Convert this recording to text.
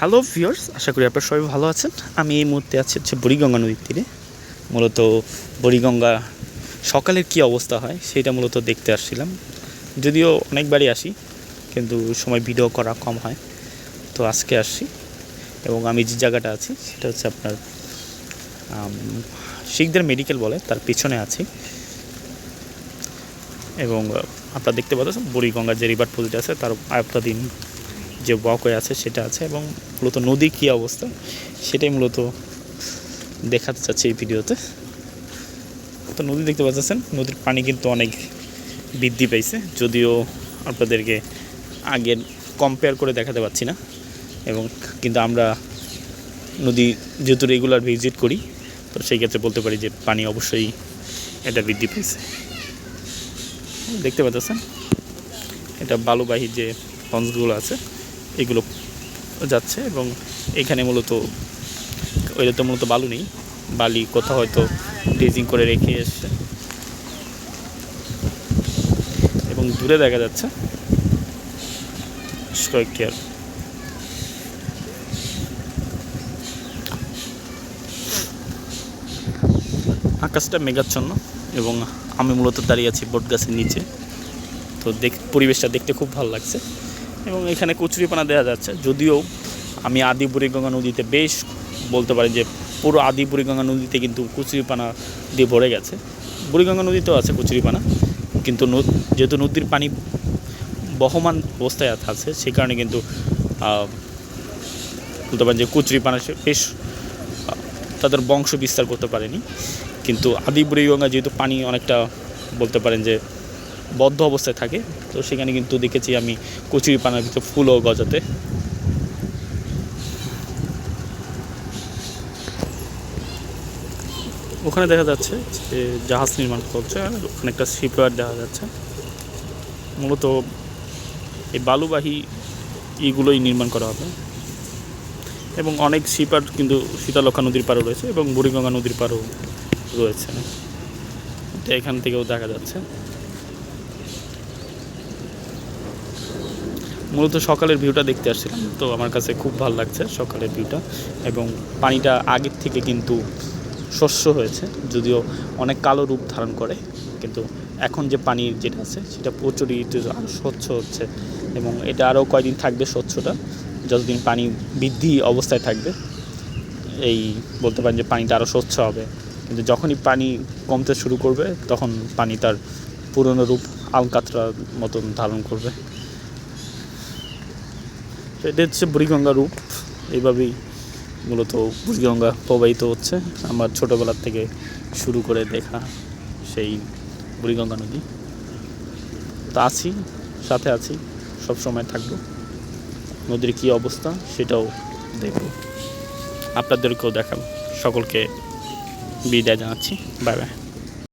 Hello viewers আশা করি আপনারা সবাই ভালো আছেন। আমি এই মুহূর্তে আছি হচ্ছে বুড়িগঙ্গা নদীর তীরে। মূলত বুড়িগঙ্গা সকালের কি অবস্থা হয়, সেটা মূলত দেখতে আসছিলাম। যদিও অনেকবারই আসি, কিন্তু সময় ভিডিও করা কম হয়। তো আজকে আসছি এবং আমি যে জায়গাটা আছি, সেটা হচ্ছে আপনার শিখদের মেডিকেল বলে, তার পিছনে আছি। এবং আপনারা দেখতে পাচ্ছেন বুড়িগঙ্গার যে রিভার পুলটা আছে, তার আয়ত্তাধীন যে ওয়াকওয়ে আছে সেটা আছে এবং মূলত নদী কী অবস্থা সেটাই মূলত দেখাতে চাচ্ছি এই ভিডিওতে। তো নদী দেখতে পাচ্ছেন, নদীর পানি কিন্তু অনেক বৃদ্ধি পাইছে যদিও আপনাদেরকে আগের কম্পেয়ার করে দেখাতে পাচ্ছি না। এবং কিন্তু আমরা নদী যেহেতু রেগুলার ভিজিট করি, তো সেই ক্ষেত্রে বলতে পারি যে পানি অবশ্যই এটা বৃদ্ধি পেয়েছে। দেখতে পাচ্ছেন, এটা বালুবাহী যে লঞ্চগুলো আছে এগুলো যাচ্ছে এবং এখানে মূলত, ওইটা তো মূলত বালু নেই। বালি কোথাও হয়তো ড্রেজিং করে রেখে এসছে। এবং দূরে দেখা যাচ্ছে কয়েকটি আর। আকাশটা মেঘাচ্ছন্ন এবং আমি মূলত দাঁড়িয়ে আছি বট গাছের নিচে। তো দেখ, পরিবেশটা দেখতে খুব ভালো লাগছে। এবং এখানে কচুরিপানা দেওয়া যাচ্ছে। যদিও আমি আদি বুড়িগঙ্গা নদীতে বেশ বলতে পারি যে পুরো আদি বুড়িগঙ্গা নদীতে কিন্তু কচুরিপানা দিয়ে ভরে গেছে। বুড়িগঙ্গা নদীতেও আছে কচুরিপানা, কিন্তু যেহেতু নদীর পানি বহমান অবস্থায় আছে সেই কারণে কিন্তু বলতে পারেন যে কচুরিপানা সে বেশ তাদের বংশ বিস্তার করতে পারেনি। কিন্তু আদি বুড়িগঙ্গা যেহেতু পানি অনেকটা বলতে পারেন যে বদ্ধ অবস্থায় থাকে। তো সেখানে কিন্তু দেখেছি আমি কচুরি পানার ভিতরে ফুলও গজাতে। ওখানে দেখা যাচ্ছে যে জাহাজ নির্মাণ করছে ওখানে একটা শিপইয়ার্ড দেখা যাচ্ছে। মূলত এই বালুবাহী ইগুলোই নির্মাণ করা হবে। এবং অনেক শিপার কিন্তু শীতলক্ষা নদীর পাড়ও রয়েছে এবং বুড়িগঙ্গা নদীর পাড়ও রয়েছে। এটা এখান থেকেও দেখা যাচ্ছে। মূলত সকালের ভিউটা দেখতে আসছিলাম। তো আমার কাছে খুব ভালো লাগছে সকালের ভিউটা এবং পানিটা আগের থেকে কিন্তু শস্য হয়েছে, যদিও অনেক কালো রূপ ধারণ করে, কিন্তু এখন যে পানি যেটা আছে, সেটা প্রচুরই আরও স্বচ্ছ হচ্ছে এবং এটা আরও কয়দিন থাকবে স্বচ্ছটা যতদিন পানি বৃদ্ধি অবস্থায় থাকবে, এই বলতে পারেন যে পানিটা আরও স্বচ্ছ হবে। কিন্তু যখনই পানি কমতে শুরু করবে, তখন পানি তার পুরনো রূপ আলকাতরার মতন ধারণ করবে। এটা হচ্ছে বুড়িগঙ্গা রূপ। এইভাবেই মূলত বুড়িগঙ্গা প্রবাহিত হচ্ছে। আমার ছোটোবেলার থেকে শুরু করে দেখা সেই বুড়িগঙ্গা নদী। তা আছি, সাথে আছি সব সময় থাকব। নদীর কী অবস্থা সেটাও দেখব। আপনাদেরকেও দেখাবো। সকলকে বিদায় জানাচ্ছি। Bye bye.